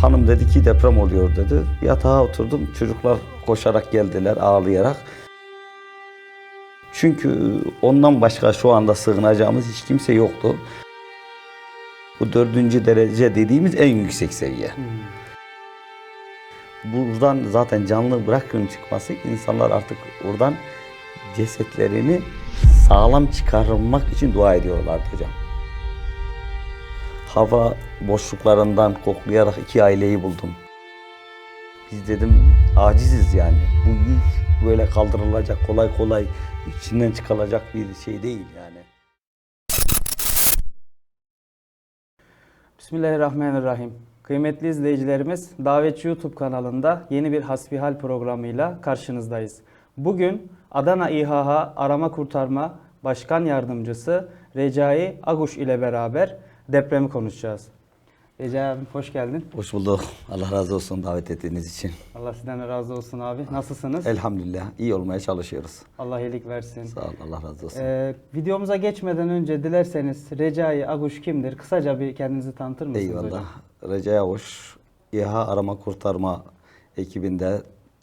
Hanım dedi ki deprem oluyor dedi. Yatağa oturdum. Çocuklar koşarak geldiler ağlayarak. Çünkü ondan başka şu anda sığınacağımız hiç kimse yoktu. Bu dördüncü derece dediğimiz en yüksek seviye. Buradan zaten canlı bırakın çıkması insanlar artık oradan cesetlerini sağlam çıkarmak için dua ediyorlardı hocam. Hava boşluklarından koklayarak iki aileyi buldum. Biz dedim aciziz yani. Bu yük böyle kaldırılacak kolay kolay içinden çıkılacak bir şey değil yani. Bismillahirrahmanirrahim. Kıymetli izleyicilerimiz, Davetçi YouTube kanalında yeni bir hasbihal programıyla karşınızdayız. Bugün Adana İHH Arama Kurtarma Başkan Yardımcısı Recai Aguş ile beraber depremi konuşacağız. Recai abim hoş geldin. Hoş bulduk. Allah razı olsun davet ettiğiniz için. Allah sizden de razı olsun abi. Nasılsınız? Elhamdülillah iyi olmaya çalışıyoruz. Allah iyilik versin. Sağ ol Allah razı olsun. Ee, videomuza geçmeden önce dilerseniz Recai Aguş kimdir? Kısaca bir kendinizi tanıtır mısınız Eyvallah. hocam? Recai Avuş, İHA Arama Kurtarma ekibinde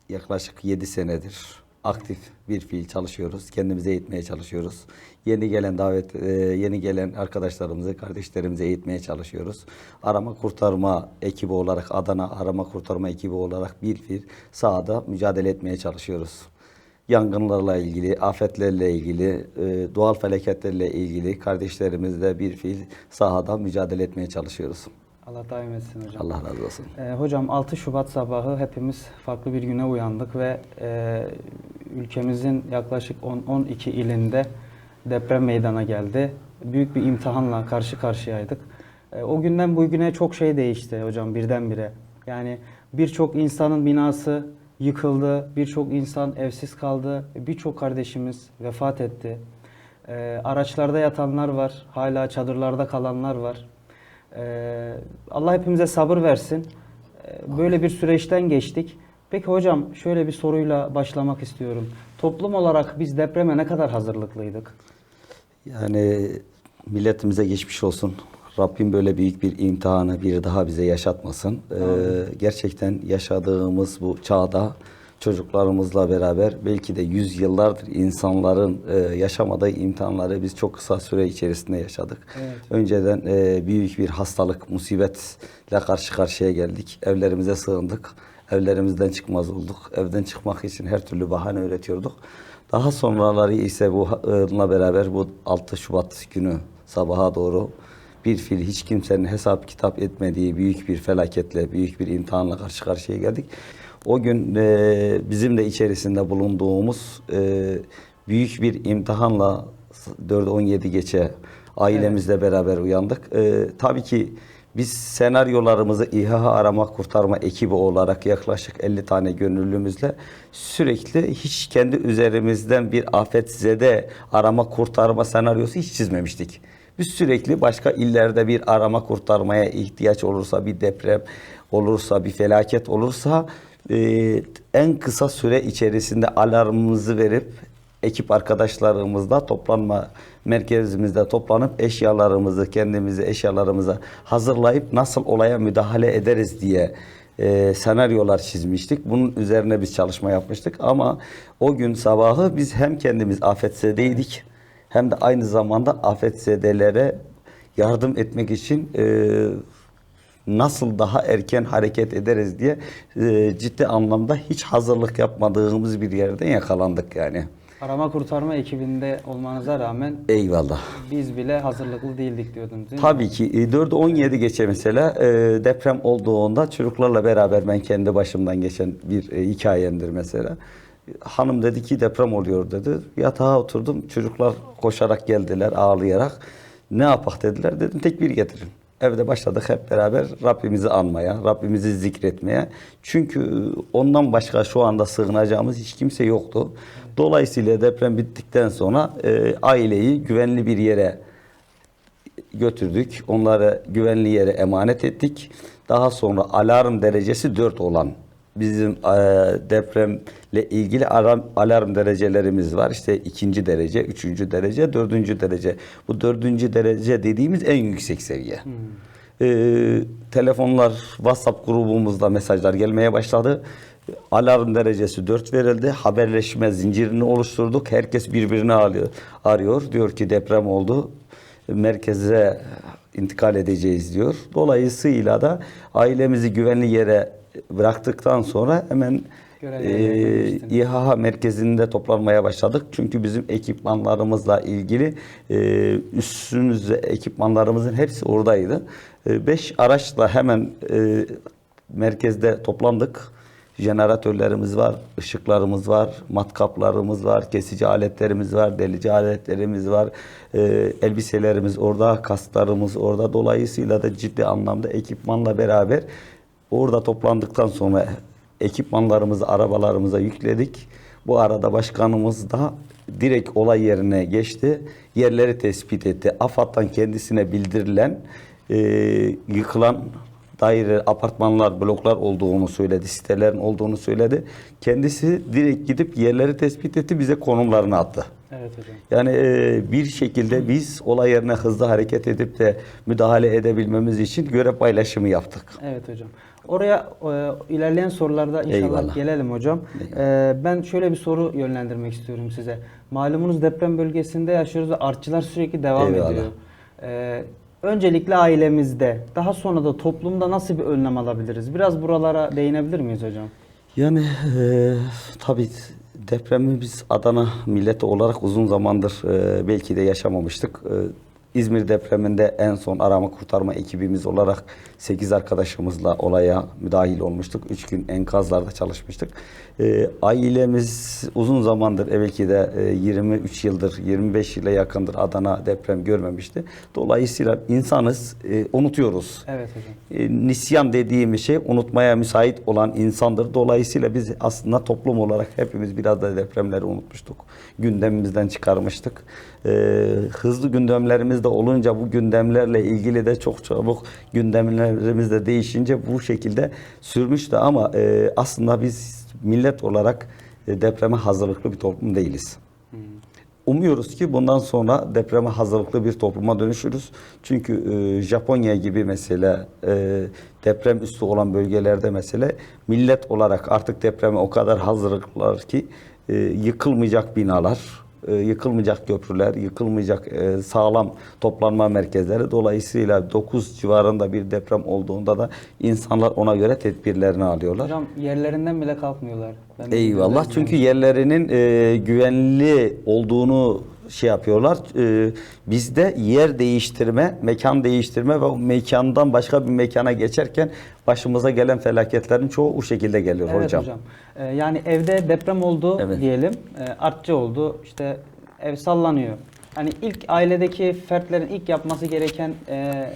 yaklaşık 7 senedir aktif bir fiil çalışıyoruz. Kendimize eğitmeye çalışıyoruz. Yeni gelen davet, e, yeni gelen arkadaşlarımızı, kardeşlerimizi eğitmeye çalışıyoruz. Arama kurtarma ekibi olarak, Adana Arama Kurtarma ekibi olarak bir fiil sahada mücadele etmeye çalışıyoruz yangınlarla ilgili, afetlerle ilgili, e, doğal felaketlerle ilgili kardeşlerimizle bir fiil sahada mücadele etmeye çalışıyoruz. Allah daim etsin hocam. Allah razı olsun. Ee, hocam 6 Şubat sabahı hepimiz farklı bir güne uyandık ve e, ülkemizin yaklaşık 10-12 ilinde deprem meydana geldi. Büyük bir imtihanla karşı karşıyaydık. E, o günden bugüne çok şey değişti hocam birdenbire. Yani birçok insanın binası yıkıldı, birçok insan evsiz kaldı, birçok kardeşimiz vefat etti. E, araçlarda yatanlar var, hala çadırlarda kalanlar var. Ee, Allah hepimize sabır versin. Böyle bir süreçten geçtik. Peki hocam şöyle bir soruyla başlamak istiyorum. Toplum olarak biz depreme ne kadar hazırlıklıydık? Yani milletimize geçmiş olsun. Rabbim böyle büyük bir imtihanı bir daha bize yaşatmasın. Ee, gerçekten yaşadığımız bu çağda çocuklarımızla beraber belki de yüzyıllardır insanların e, yaşamadığı imtihanları biz çok kısa süre içerisinde yaşadık. Evet. Önceden e, büyük bir hastalık, musibetle karşı karşıya geldik. Evlerimize sığındık. Evlerimizden çıkmaz olduk. Evden çıkmak için her türlü bahane üretiyorduk. Daha sonraları ise bununla beraber bu 6 Şubat günü sabaha doğru bir fil hiç kimsenin hesap kitap etmediği büyük bir felaketle, büyük bir imtihanla karşı karşıya geldik. O gün e, bizim de içerisinde bulunduğumuz e, büyük bir imtihanla 4-17 geçe ailemizle beraber uyandık. E, tabii ki biz senaryolarımızı İHA Arama Kurtarma ekibi olarak yaklaşık 50 tane gönüllümüzle sürekli hiç kendi üzerimizden bir afetzede arama kurtarma senaryosu hiç çizmemiştik. Biz sürekli başka illerde bir arama kurtarmaya ihtiyaç olursa, bir deprem olursa, bir felaket olursa e, en kısa süre içerisinde alarmımızı verip ekip arkadaşlarımızla toplanma merkezimizde toplanıp eşyalarımızı kendimizi eşyalarımıza hazırlayıp nasıl olaya müdahale ederiz diye e, senaryolar çizmiştik. Bunun üzerine biz çalışma yapmıştık ama o gün sabahı biz hem kendimiz afetzedeydik hem de aynı zamanda afetzedelere yardım etmek için e, nasıl daha erken hareket ederiz diye e, ciddi anlamda hiç hazırlık yapmadığımız bir yerden yakalandık yani. Arama kurtarma ekibinde olmanıza rağmen Eyvallah. biz bile hazırlıklı değildik diyordunuz değil mi? Tabii ki e, 4'ü 17 geçe mesela e, deprem olduğunda çocuklarla beraber ben kendi başımdan geçen bir e, hikayemdir mesela. Hanım dedi ki deprem oluyor dedi. Yatağa oturdum. Çocuklar koşarak geldiler ağlayarak. Ne yapak dediler. Dedim tekbir getirin. Evde başladık hep beraber Rabbimizi anmaya, Rabbimizi zikretmeye. Çünkü ondan başka şu anda sığınacağımız hiç kimse yoktu. Dolayısıyla deprem bittikten sonra e, aileyi güvenli bir yere götürdük. Onları güvenli yere emanet ettik. Daha sonra alarm derecesi 4 olan bizim e, depremle ilgili alarm, alarm derecelerimiz var. İşte ikinci derece, üçüncü derece, dördüncü derece. Bu dördüncü derece dediğimiz en yüksek seviye. E, telefonlar, WhatsApp grubumuzda mesajlar gelmeye başladı. Alarm derecesi 4 verildi. Haberleşme zincirini oluşturduk. Herkes birbirini arıyor. arıyor. Diyor ki deprem oldu. Merkeze intikal edeceğiz diyor. Dolayısıyla da ailemizi güvenli yere bıraktıktan sonra hemen e. İHA merkezinde toplanmaya başladık. Çünkü bizim ekipmanlarımızla ilgili e, üstümüzde ekipmanlarımızın hepsi oradaydı. 5 araçla hemen e, merkezde toplandık. Jeneratörlerimiz var, ışıklarımız var, matkaplarımız var, kesici aletlerimiz var, delici aletlerimiz var, e, elbiselerimiz orada, kasklarımız orada. Dolayısıyla da ciddi anlamda ekipmanla beraber orada toplandıktan sonra ekipmanlarımızı arabalarımıza yükledik. Bu arada başkanımız da direkt olay yerine geçti. Yerleri tespit etti. AFAD'dan kendisine bildirilen e, yıkılan daire, apartmanlar, bloklar olduğunu söyledi. Sitelerin olduğunu söyledi. Kendisi direkt gidip yerleri tespit etti. Bize konumlarını attı. Evet hocam. Yani e, bir şekilde biz olay yerine hızlı hareket edip de müdahale edebilmemiz için görev paylaşımı yaptık. Evet hocam. Oraya e, ilerleyen sorularda inşallah Eyvallah. gelelim hocam. E, ben şöyle bir soru yönlendirmek istiyorum size. Malumunuz deprem bölgesinde yaşıyoruz ve artçılar sürekli devam Eyvallah. ediyor. E, öncelikle ailemizde, daha sonra da toplumda nasıl bir önlem alabiliriz? Biraz buralara değinebilir miyiz hocam? Yani e, tabii depremi biz Adana milleti olarak uzun zamandır e, belki de yaşamamıştık. E, İzmir depreminde en son arama kurtarma ekibimiz olarak 8 arkadaşımızla olaya müdahil olmuştuk. 3 gün enkazlarda çalışmıştık. E, ailemiz uzun zamandır belki de e, 23 yıldır, 25 yıla yakındır Adana deprem görmemişti. Dolayısıyla insanız, e, unutuyoruz. Evet hocam. E, nisyan dediğimiz şey unutmaya müsait olan insandır. Dolayısıyla biz aslında toplum olarak hepimiz biraz da depremleri unutmuştuk. Gündemimizden çıkarmıştık. E, hızlı gündemlerimiz de olunca bu gündemlerle ilgili de çok çabuk gündemlerimiz de değişince bu şekilde sürmüştü ama e, aslında biz millet olarak e, depreme hazırlıklı bir toplum değiliz. Umuyoruz ki bundan sonra depreme hazırlıklı bir topluma dönüşürüz. Çünkü e, Japonya gibi mesela e, deprem üstü olan bölgelerde mesela millet olarak artık depreme o kadar hazırlıklılar ki e, yıkılmayacak binalar, e, yıkılmayacak köprüler, yıkılmayacak e, sağlam toplanma merkezleri. Dolayısıyla 9 civarında bir deprem olduğunda da insanlar ona göre tedbirlerini alıyorlar. Hocam yerlerinden bile kalkmıyorlar. Ben Eyvallah. Çünkü yerlerinin e, güvenli olduğunu şey yapıyorlar. E, bizde yer değiştirme, mekan değiştirme ve o mekandan başka bir mekana geçerken başımıza gelen felaketlerin çoğu o şekilde geliyor Evet hocam. hocam. Ee, yani evde deprem oldu Evet. diyelim. Ee, artçı oldu. İşte ev sallanıyor. Hani ilk ailedeki fertlerin ilk yapması gerekenler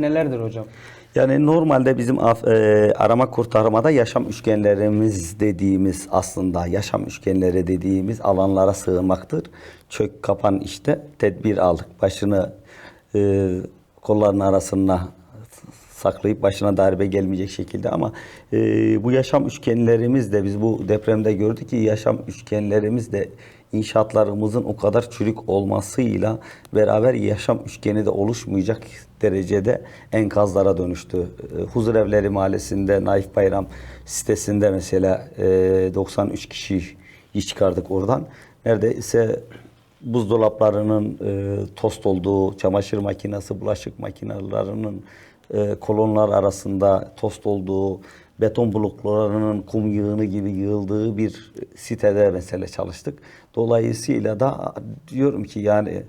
nelerdir hocam? Yani normalde bizim af- e, arama kurtarmada yaşam üçgenlerimiz dediğimiz aslında yaşam üçgenleri dediğimiz alanlara sığınmaktır. Çök kapan işte tedbir aldık. Başını e, kolların arasına saklayıp başına darbe gelmeyecek şekilde ama e, bu yaşam üçgenlerimiz de biz bu depremde gördük ki yaşam üçgenlerimiz de inşaatlarımızın o kadar çürük olmasıyla beraber yaşam üçgeni de oluşmayacak derecede enkazlara dönüştü. E, Huzurevleri Mahallesi'nde Naif Bayram sitesinde mesela e, 93 kişiyi çıkardık oradan. Neredeyse buzdolaplarının e, tost olduğu, çamaşır makinesi, bulaşık makinelerinin e, kolonlar arasında tost olduğu, beton bloklarının kum yığını gibi yığıldığı bir sitede mesela çalıştık. Dolayısıyla da diyorum ki yani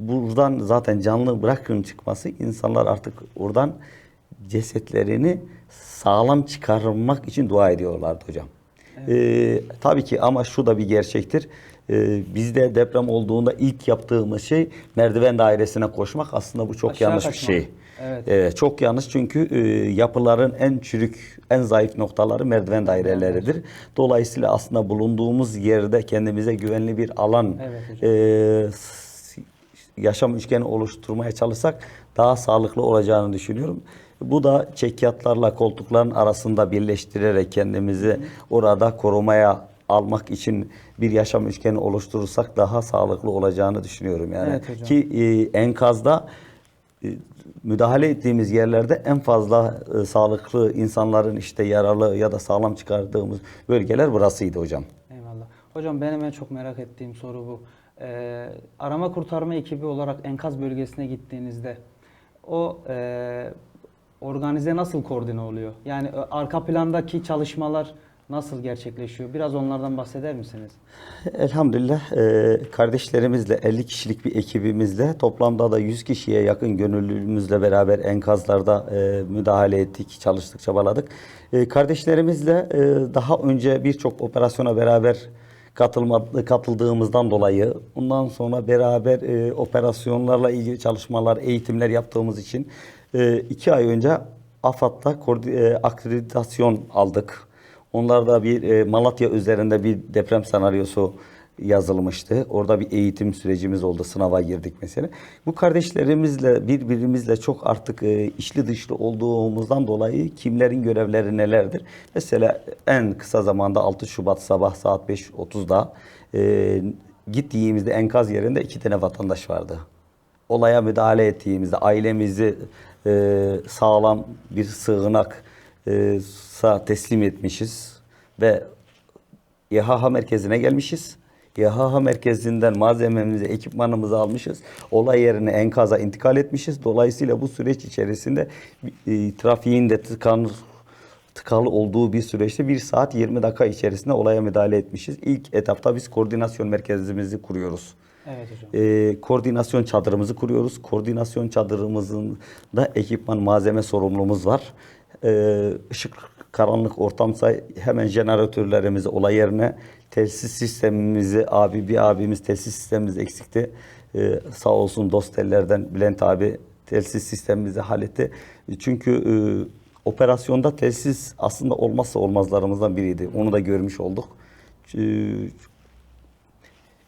buradan zaten canlı bırakın çıkması insanlar artık oradan cesetlerini sağlam çıkarmak için dua ediyorlardı hocam. Ee, tabii ki ama şu da bir gerçektir. Ee, bizde deprem olduğunda ilk yaptığımız şey merdiven dairesine koşmak. Aslında bu çok Aşağı yanlış bir kaçmak. şey. Evet. Evet, çok yanlış çünkü e, yapıların en çürük, en zayıf noktaları merdiven daireleridir. Dolayısıyla aslında bulunduğumuz yerde kendimize güvenli bir alan Evet e, yaşam üçgeni oluşturmaya çalışsak daha sağlıklı olacağını düşünüyorum. Bu da çekyatlarla koltukların arasında birleştirerek kendimizi orada korumaya almak için bir yaşam üçgeni oluşturursak daha sağlıklı olacağını düşünüyorum yani. Evet hocam. Ki e, enkazda e, müdahale ettiğimiz yerlerde en fazla e, sağlıklı insanların işte yaralı ya da sağlam çıkardığımız bölgeler burasıydı hocam. Eyvallah. Hocam benim en çok merak ettiğim soru bu. Ee, arama kurtarma ekibi olarak enkaz bölgesine gittiğinizde o e, organize nasıl koordine oluyor? Yani e, arka plandaki çalışmalar nasıl gerçekleşiyor? Biraz onlardan bahseder misiniz? Elhamdülillah e, kardeşlerimizle 50 kişilik bir ekibimizle toplamda da 100 kişiye yakın gönüllümüzle beraber enkazlarda e, müdahale ettik, çalıştık, çabaladık. E, kardeşlerimizle e, daha önce birçok operasyona beraber katılma, katıldığımızdan dolayı ondan sonra beraber e, operasyonlarla ilgili çalışmalar, eğitimler yaptığımız için e, iki ay önce AFAD'da e, akreditasyon aldık. Onlarda bir e, Malatya üzerinde bir deprem senaryosu yazılmıştı. Orada bir eğitim sürecimiz oldu. Sınava girdik mesela. Bu kardeşlerimizle birbirimizle çok artık e, içli dışlı olduğumuzdan dolayı kimlerin görevleri nelerdir? Mesela en kısa zamanda 6 Şubat sabah saat 5.30'da e, gittiğimizde enkaz yerinde iki tane vatandaş vardı olaya müdahale ettiğimizde ailemizi e, sağlam bir sığınak e, sa teslim etmişiz ve YHH merkezine gelmişiz. YHH merkezinden malzememizi, ekipmanımızı almışız. Olay yerine enkaza intikal etmişiz. Dolayısıyla bu süreç içerisinde e, trafiğin de tıkan, tıkalı olduğu bir süreçte 1 saat 20 dakika içerisinde olaya müdahale etmişiz. İlk etapta biz koordinasyon merkezimizi kuruyoruz. Evet hocam. Ee, koordinasyon çadırımızı kuruyoruz. Koordinasyon çadırımızın da ekipman malzeme sorumluluğumuz var. Ee, ışık karanlık ortamsa hemen jeneratörlerimizi olay yerine telsiz sistemimizi abi bir abimiz telsiz sistemimiz eksikti. Ee, sağ olsun Dosteller'den Bülent abi telsiz sistemimizi halletti. Çünkü e, operasyonda telsiz aslında olmazsa olmazlarımızdan biriydi. Onu da görmüş olduk. Ee,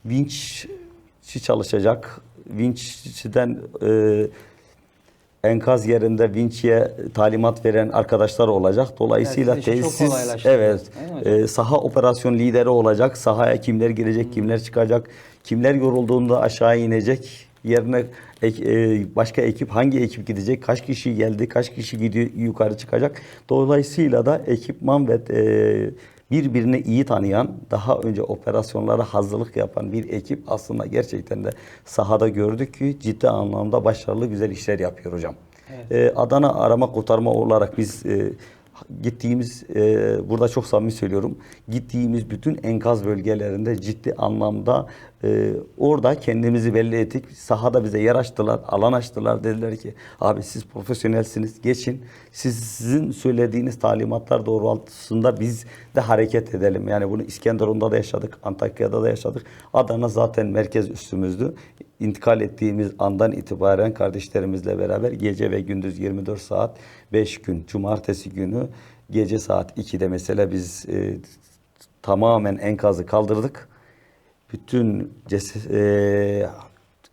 vinççi çalışacak. Vinççiden e, enkaz yerinde vinçye talimat veren arkadaşlar olacak. Dolayısıyla Evet, tesis evet e, saha operasyon lideri olacak. Sahaya kimler girecek, kimler çıkacak, kimler yorulduğunda aşağı inecek. Yerine ek- e, başka ekip hangi ekip gidecek, kaç kişi geldi, kaç kişi gidiyor yukarı çıkacak. Dolayısıyla da ekipman ve e, birbirini iyi tanıyan, daha önce operasyonlara hazırlık yapan bir ekip aslında gerçekten de sahada gördük ki ciddi anlamda başarılı güzel işler yapıyor hocam. Ee, Adana arama kurtarma olarak biz e, gittiğimiz e, burada çok samimi söylüyorum gittiğimiz bütün enkaz bölgelerinde ciddi anlamda e, orada kendimizi belli ettik. Sahada bize yer açtılar alan açtılar. Dediler ki abi siz profesyonelsiniz geçin. Sizin söylediğiniz talimatlar doğrultusunda biz de hareket edelim. Yani bunu İskenderun'da da yaşadık Antakya'da da yaşadık. Adana zaten merkez üstümüzdü. İntikal ettiğimiz andan itibaren kardeşlerimizle beraber gece ve gündüz 24 saat 5 gün cumartesi günü gece saat 2'de mesela biz e, tamamen enkazı kaldırdık. Bütün ces- e,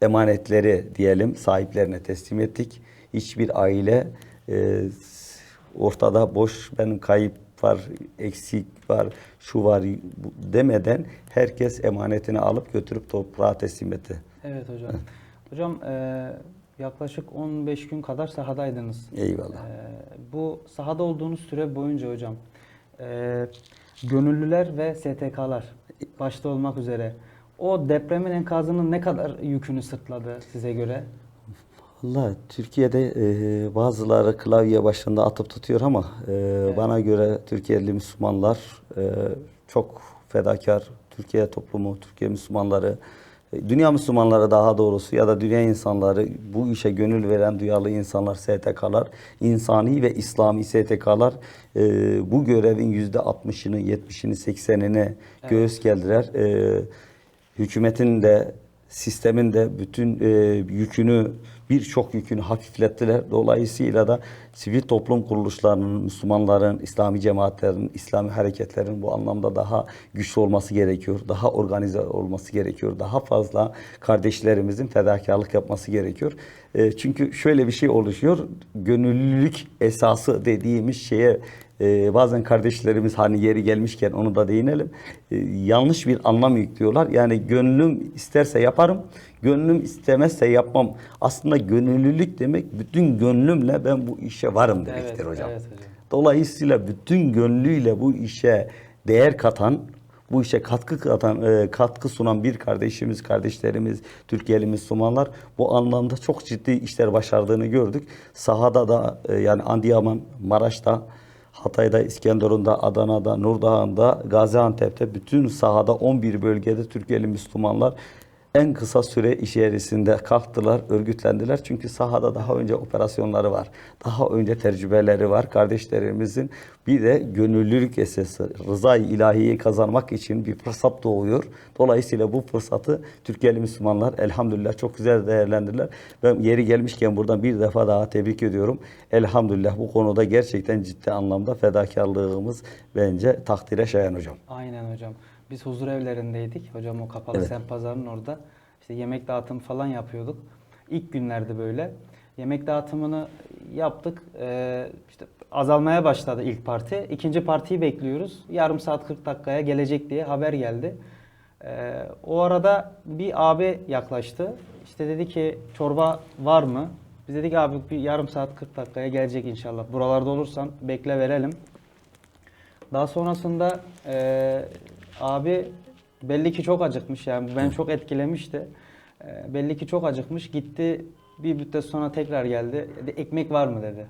emanetleri diyelim sahiplerine teslim ettik. Hiçbir aile e, ortada boş benim kayıp var, eksik var, şu var demeden herkes emanetini alıp götürüp toprağa teslim etti. Evet hocam. Hocam e, yaklaşık 15 gün kadar sahadaydınız. Eyvallah. E, bu sahada olduğunuz süre boyunca hocam e, gönüllüler ve STK'lar başta olmak üzere o depremin enkazının ne kadar yükünü sırtladı size göre? Valla Türkiye'de e, bazıları klavye başında atıp tutuyor ama e, bana göre Türkiye'li Müslümanlar e, çok fedakar. Türkiye toplumu, Türkiye Müslümanları, e, dünya Müslümanları daha doğrusu ya da dünya insanları bu işe gönül veren duyarlı insanlar, STK'lar, insani ve İslami STK'lar e, bu görevin yüzde 60'ını, 70'ini, 80'ini göğüs geldiler. E, hükümetin de sistemin de bütün e, yükünü birçok yükünü hafiflettiler. Dolayısıyla da sivil toplum kuruluşlarının, Müslümanların, İslami cemaatlerin, İslami hareketlerin bu anlamda daha güçlü olması gerekiyor. Daha organize olması gerekiyor. Daha fazla kardeşlerimizin fedakarlık yapması gerekiyor. E, çünkü şöyle bir şey oluşuyor. Gönüllülük esası dediğimiz şeye e, bazen kardeşlerimiz hani yeri gelmişken onu da değinelim. E, yanlış bir anlam yüklüyorlar. Yani gönlüm isterse yaparım, gönlüm istemezse yapmam. Aslında gönüllülük demek bütün gönlümle ben bu işe varım demektir Evet, hocam. evet hocam. Dolayısıyla bütün gönlüyle bu işe değer katan, bu işe katkı katan, e, katkı sunan bir kardeşimiz, kardeşlerimiz, Türkiye'li Müslümanlar bu anlamda çok ciddi işler başardığını gördük. Sahada da e, yani Andiyaman, Maraş'ta, Hatay'da, İskenderun'da, Adana'da, Nurdağ'ında, Gaziantep'te bütün sahada 11 bölgede Türkiye'li Müslümanlar en kısa süre içerisinde kalktılar, örgütlendiler. Çünkü sahada daha önce operasyonları var. Daha önce tecrübeleri var. Kardeşlerimizin bir de gönüllülük esası, rızayı ilahiyi kazanmak için bir fırsat doğuyor. Dolayısıyla bu fırsatı Türkiye'li Müslümanlar elhamdülillah çok güzel değerlendirdiler. Ben yeri gelmişken buradan bir defa daha tebrik ediyorum. Elhamdülillah bu konuda gerçekten ciddi anlamda fedakarlığımız bence takdire şayan hocam. Aynen hocam. Biz huzur evlerindeydik. Hocam o kapalı Evet. semt pazarının orada. İşte yemek dağıtımı falan yapıyorduk. İlk günlerde böyle. Yemek dağıtımını yaptık. Ee, işte azalmaya başladı ilk parti. İkinci partiyi bekliyoruz. Yarım saat 40 dakikaya gelecek diye haber geldi. Ee, o arada bir abi yaklaştı. İşte dedi ki çorba var mı? Biz dedik abi bir yarım saat 40 dakikaya gelecek inşallah. Buralarda olursan bekle verelim. Daha sonrasında e, abi belli ki çok acıkmış yani ben çok etkilemişti. E, belli ki çok acıkmış gitti bir müddet sonra tekrar geldi. Dedi, ekmek var mı dedi.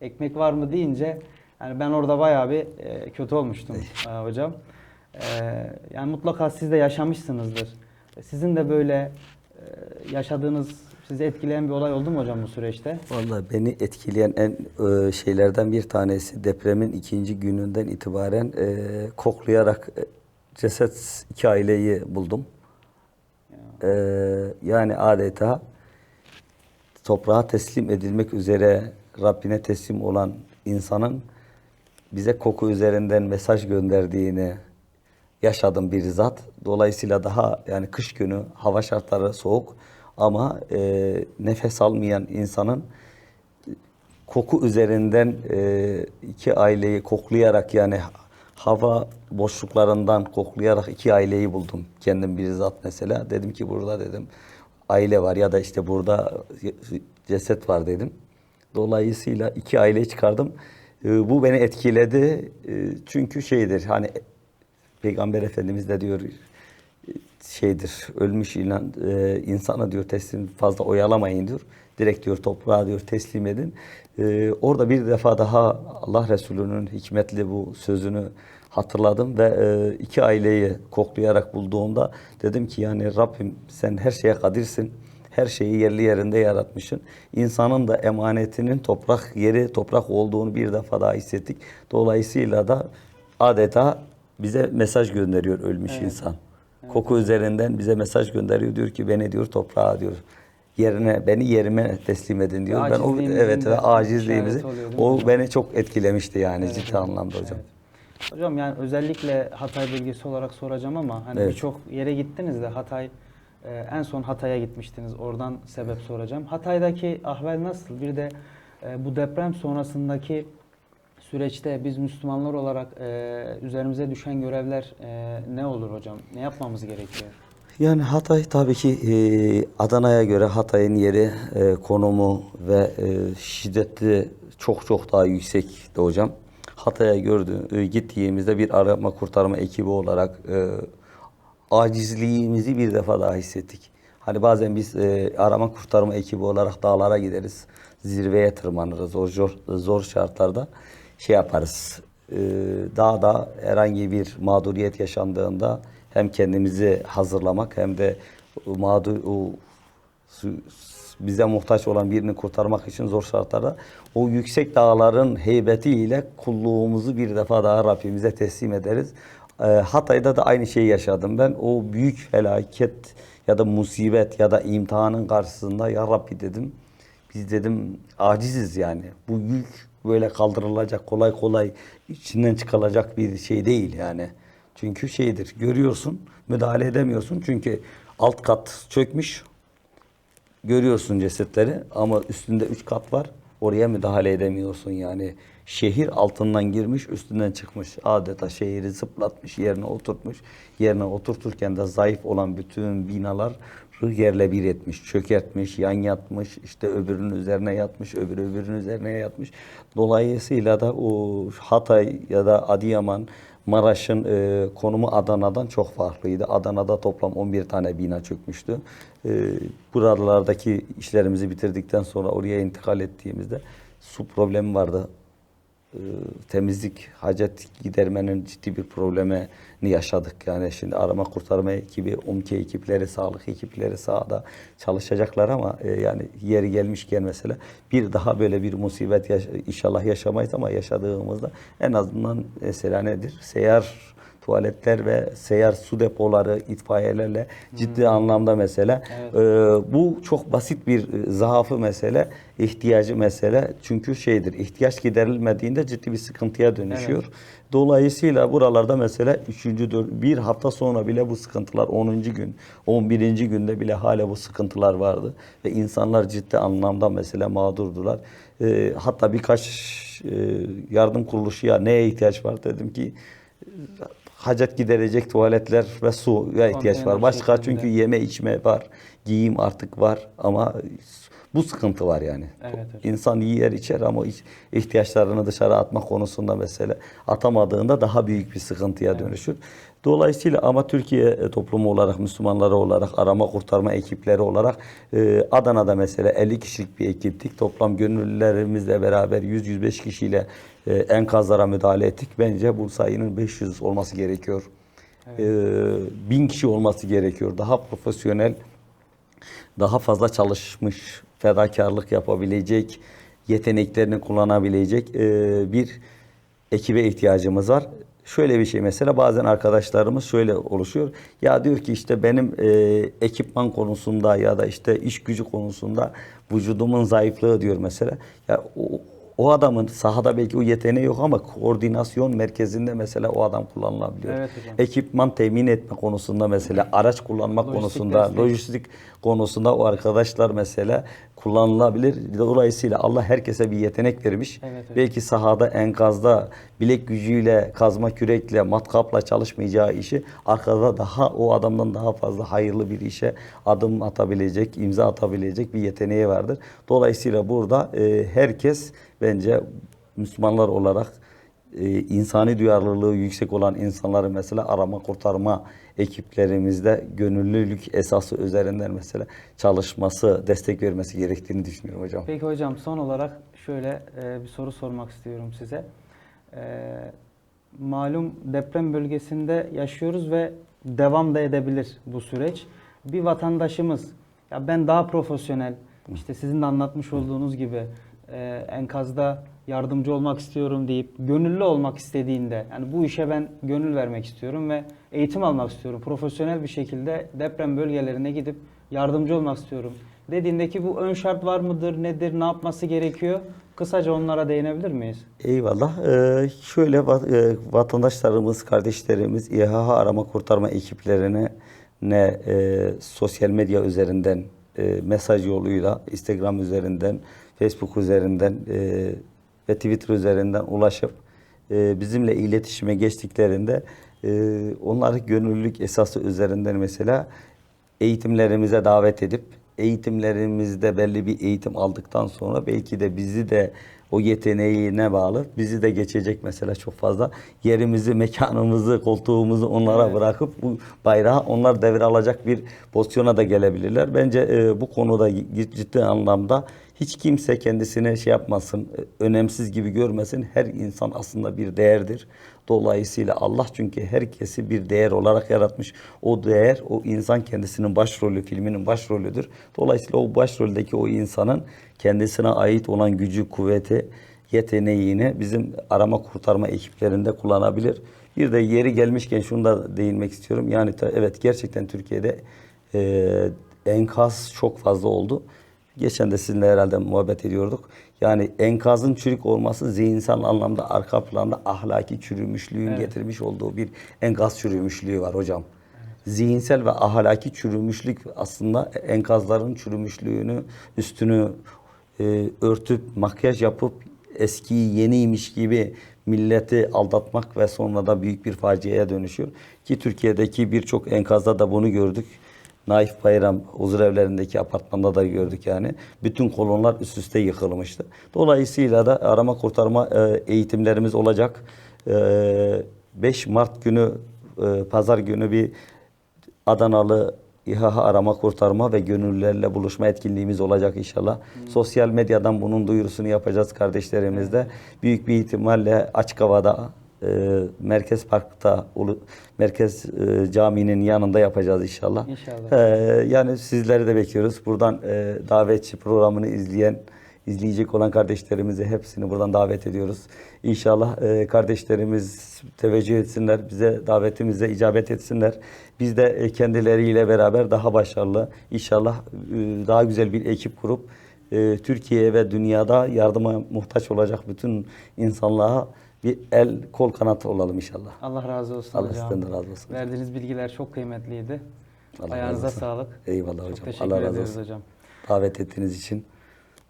Ekmek var mı deyince yani ben orada bayağı bir e, kötü olmuştum e, hocam. E, yani mutlaka siz de yaşamışsınızdır. Sizin de böyle e, yaşadığınız sizi etkileyen bir olay oldu mu hocam bu süreçte? Vallahi beni etkileyen en e, şeylerden bir tanesi depremin ikinci gününden itibaren e, koklayarak ceset iki aileyi buldum. E, yani adeta toprağa teslim edilmek üzere Rabbine teslim olan insanın bize koku üzerinden mesaj gönderdiğini yaşadım bir zat. Dolayısıyla daha yani kış günü hava şartları soğuk ama e, nefes almayan insanın koku üzerinden e, iki aileyi koklayarak yani hava boşluklarından koklayarak iki aileyi buldum. Kendim bir zat mesela. Dedim ki burada dedim aile var ya da işte burada ceset var dedim. Dolayısıyla iki aileyi çıkardım. E, bu beni etkiledi. E, çünkü şeydir hani Peygamber Efendimiz de diyor şeydir ölmüş ilan e, insana diyor teslim fazla oyalamayın diyor. Direkt diyor toprağa diyor teslim edin. E, orada bir defa daha Allah Resulü'nün hikmetli bu sözünü hatırladım ve e, iki aileyi koklayarak bulduğumda dedim ki yani Rabbim sen her şeye kadirsin. Her şeyi yerli yerinde yaratmışsın. İnsanın da emanetinin toprak yeri toprak olduğunu bir defa daha hissettik. Dolayısıyla da adeta bize mesaj gönderiyor ölmüş Evet. insan. Koku üzerinden bize mesaj gönderiyor diyor ki beni diyor toprağa diyor yerine beni yerime teslim edin diyor. Ben o evet ve acizliğimizi mi o beni çok etkilemişti yani Evet, ciddi hocam. anlamda hocam. Evet. Hocam yani özellikle Hatay bölgesi olarak soracağım ama hani Evet. birçok yere gittiniz de Hatay e, en son Hatay'a gitmiştiniz. Oradan sebep soracağım. Hatay'daki ahval nasıl? Bir de e, bu deprem sonrasındaki süreçte biz Müslümanlar olarak e, üzerimize düşen görevler e, ne olur hocam? Ne yapmamız gerekiyor? Yani Hatay tabii ki e, Adana'ya göre Hatay'ın yeri, e, konumu ve e, şiddetli çok çok daha yüksekti hocam. Hatay'a gördü, e, gittiğimizde bir arama kurtarma ekibi olarak e, acizliğimizi bir defa daha hissettik. Hani bazen biz e, arama kurtarma ekibi olarak dağlara gideriz, zirveye tırmanırız, zor, zor, zor şartlarda şey yaparız. E, dağda herhangi bir mağduriyet yaşandığında hem kendimizi hazırlamak hem de mağdur o bize muhtaç olan birini kurtarmak için zor şartlarda o yüksek dağların heybetiyle kulluğumuzu bir defa daha Rabbimize teslim ederiz. Ee, Hatay'da da aynı şeyi yaşadım ben. O büyük felaket ya da musibet ya da imtihanın karşısında ya Rabbi dedim. Biz dedim aciziz yani. Bu yük böyle kaldırılacak kolay kolay içinden çıkılacak bir şey değil yani. Çünkü şeydir görüyorsun müdahale edemiyorsun. Çünkü alt kat çökmüş görüyorsun cesetleri ama üstünde üç kat var. Oraya müdahale edemiyorsun yani. Şehir altından girmiş, üstünden çıkmış. Adeta şehri zıplatmış, yerine oturtmuş. Yerine oturturken de zayıf olan bütün binalar yerle bir etmiş, çökertmiş, yan yatmış, işte öbürünün üzerine yatmış, öbürü öbürünün üzerine yatmış. Dolayısıyla da o Hatay ya da Adıyaman, Maraş'ın e, konumu Adana'dan çok farklıydı. Adana'da toplam 11 tane bina çökmüştü. E, buralardaki işlerimizi bitirdikten sonra oraya intikal ettiğimizde su problemi vardı. E, temizlik, hacet gidermenin ciddi bir problemini yaşadık. Yani şimdi arama kurtarma ekibi, UMKE ekipleri, sağlık ekipleri sahada çalışacaklar ama e, yani yeri gelmişken mesela bir daha böyle bir musibet yaş- inşallah yaşamayız ama yaşadığımızda en azından mesela nedir? Seyyar tuvaletler ve seyyar su depoları itfaiyelerle ciddi anlamda mesela Evet. ee, bu çok basit bir e, zaafı mesele, ihtiyacı mesele. Çünkü şeydir, ihtiyaç giderilmediğinde ciddi bir sıkıntıya dönüşüyor. Dolayısıyla buralarda mesela 3. bir hafta sonra bile bu sıkıntılar 10. gün, 11. günde bile hala bu sıkıntılar vardı. Ve insanlar ciddi anlamda mesela mağdurdular. Ee, hatta birkaç e, yardım kuruluşu ya neye ihtiyaç var dedim ki hacet giderecek tuvaletler ve suya ihtiyaç var. Başka şeklinde. çünkü yeme içme var, giyim artık var ama bu sıkıntı var yani. Evet hocam. İnsan yer içer ama ihtiyaçlarını dışarı atma konusunda mesela atamadığında daha büyük bir sıkıntıya dönüşür. Dolayısıyla ama Türkiye e, toplumu olarak, Müslümanları olarak, arama kurtarma ekipleri olarak e, Adana'da mesela 50 kişilik bir ekiptik. Toplam gönüllülerimizle beraber 100-105 kişiyle e, enkazlara müdahale ettik. Bence bu sayının 500 olması gerekiyor. E, 1000 kişi olması gerekiyor. Daha profesyonel, daha fazla çalışmış, fedakarlık yapabilecek, yeteneklerini kullanabilecek e, bir ekibe ihtiyacımız var. Şöyle bir şey mesela bazen arkadaşlarımız şöyle oluşuyor. Ya diyor ki işte benim e, ekipman konusunda ya da işte iş gücü konusunda vücudumun zayıflığı diyor mesela. Ya o, o adamın sahada belki o yeteneği yok ama koordinasyon merkezinde mesela o adam kullanılabiliyor. Evet hocam. Ekipman temin etme konusunda mesela araç kullanma Lojistik konusunda, destek. lojistik konusunda o arkadaşlar mesela kullanılabilir. Dolayısıyla Allah herkese bir yetenek vermiş. Evet, evet. Belki sahada, enkazda bilek gücüyle, kazma kürekle, matkapla çalışmayacağı işi arkada daha o adamdan daha fazla hayırlı bir işe adım atabilecek, imza atabilecek bir yeteneği vardır. Dolayısıyla burada e, herkes bence Müslümanlar olarak e, insani duyarlılığı yüksek olan insanları mesela arama kurtarma ekiplerimizde gönüllülük esası üzerinden mesela çalışması, destek vermesi gerektiğini düşünüyorum hocam. Peki hocam son olarak şöyle e, bir soru sormak istiyorum size. E, malum deprem bölgesinde yaşıyoruz ve devam da edebilir bu süreç. Bir vatandaşımız ya ben daha profesyonel işte sizin de anlatmış olduğunuz gibi e, enkazda yardımcı olmak istiyorum deyip gönüllü olmak istediğinde yani bu işe ben gönül vermek istiyorum ve eğitim almak istiyorum. Profesyonel bir şekilde deprem bölgelerine gidip yardımcı olmak istiyorum. Dediğindeki bu ön şart var mıdır, nedir, ne yapması gerekiyor? Kısaca onlara değinebilir miyiz? Eyvallah. Ee, şöyle e, vatandaşlarımız, kardeşlerimiz İHH arama kurtarma ekiplerine ne e, sosyal medya üzerinden e, mesaj yoluyla, Instagram üzerinden, Facebook üzerinden e, ve Twitter üzerinden ulaşıp e, bizimle iletişime geçtiklerinde e, onları gönüllülük esası üzerinden mesela eğitimlerimize davet edip eğitimlerimizde belli bir eğitim aldıktan sonra belki de bizi de o yeteneğine bağlı bizi de geçecek mesela çok fazla yerimizi, mekanımızı, koltuğumuzu onlara Evet. bırakıp bu bayrağı onlar devralacak bir pozisyona da gelebilirler. Bence e, bu konuda ciddi anlamda hiç kimse kendisine şey yapmasın, e, önemsiz gibi görmesin. Her insan aslında bir değerdir. Dolayısıyla Allah çünkü herkesi bir değer olarak yaratmış. O değer, o insan kendisinin başrolü, filminin başrolüdür. Dolayısıyla o başroldeki o insanın kendisine ait olan gücü, kuvveti, yeteneğini bizim arama kurtarma ekiplerinde kullanabilir. Bir de yeri gelmişken şunu da değinmek istiyorum. Yani evet gerçekten Türkiye'de e, enkaz çok fazla oldu. Geçen de sizinle herhalde muhabbet ediyorduk. Yani enkazın çürük olması zihinsel anlamda arka planda ahlaki çürümüşlüğün Evet. getirmiş olduğu bir enkaz çürümüşlüğü var hocam. Zihinsel ve ahlaki çürümüşlük aslında enkazların çürümüşlüğünü üstünü e, örtüp makyaj yapıp eskiyi yeniymiş gibi milleti aldatmak ve sonra da büyük bir faciaya dönüşüyor. Ki Türkiye'deki birçok enkazda da bunu gördük. Naif Bayram huzurevlerindeki apartmanda da gördük yani. Bütün kolonlar üst üste yıkılmıştı. Dolayısıyla da arama kurtarma e, eğitimlerimiz olacak. E, 5 Mart günü e, pazar günü bir Adanalı İHA arama kurtarma ve gönüllülerle buluşma etkinliğimiz olacak inşallah. Sosyal medyadan bunun duyurusunu yapacağız kardeşlerimizle. Büyük bir ihtimalle açık havada e, Merkez Park'ta Merkez e, Camii'nin yanında yapacağız inşallah. İnşallah. E, yani sizleri de bekliyoruz. Buradan e, davetçi programını izleyen izleyecek olan kardeşlerimizi hepsini buradan davet ediyoruz. İnşallah e, kardeşlerimiz teveccüh etsinler, bize davetimize icabet etsinler. Biz de e, kendileriyle beraber daha başarılı, inşallah e, daha güzel bir ekip kurup e, Türkiye ve dünyada yardıma muhtaç olacak bütün insanlığa bir el kol kanat olalım inşallah. Allah razı olsun Allah hocam. de razı olsun. Verdiğiniz bilgiler çok kıymetliydi. Allah Ayağınıza razı olsun. sağlık. Eyvallah Çok hocam. teşekkür Allah razı olsun. hocam. Davet ettiğiniz için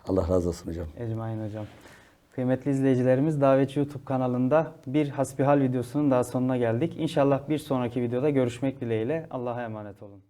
Allah razı olsun hocam. Ecmain hocam. Kıymetli izleyicilerimiz Davetçi YouTube kanalında bir hasbihal videosunun daha sonuna geldik. İnşallah bir sonraki videoda görüşmek dileğiyle. Allah'a emanet olun.